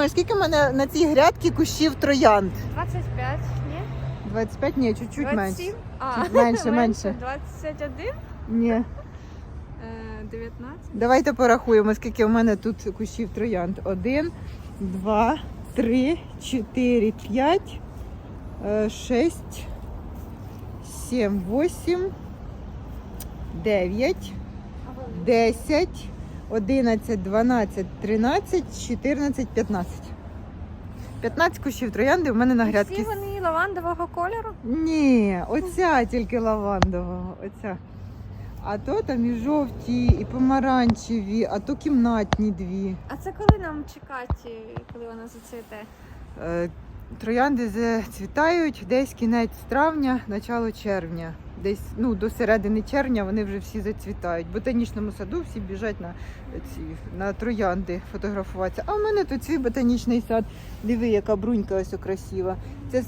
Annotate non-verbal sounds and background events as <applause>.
думаєш, скільки в мене на цій грядці кущів троянд? 25, ні? 25? Ні, чуть-чуть менше. 27? А, Чуть менше, <laughs> менше. 21? Ні. Е, 19? Давайте порахуємо, скільки в мене тут кущів троянд. Один, два, три, чотири, п'ять, е, шесть, сім, вісім, дев'ять, десять, одинадцять, дванадцять, тринадцять, чотирнадцять, п'ятнадцять. 15 кущів троянди в мене на грядці. Всі вони лавандового кольору? Ні, оця тільки лавандового. Оця. А то там і жовті, і помаранчеві, а то кімнатні дві. А це коли нам чекати, коли вона зацвіте? Е, Троянди зацвітають десь кінець травня, начало червня. Десь ну, до середини червня вони вже всі зацвітають. В ботанічному саду всі біжать на, ці, на троянди фотографуватися. А в мене тут свій ботанічний сад. Диви, яка брунька ось красива. Це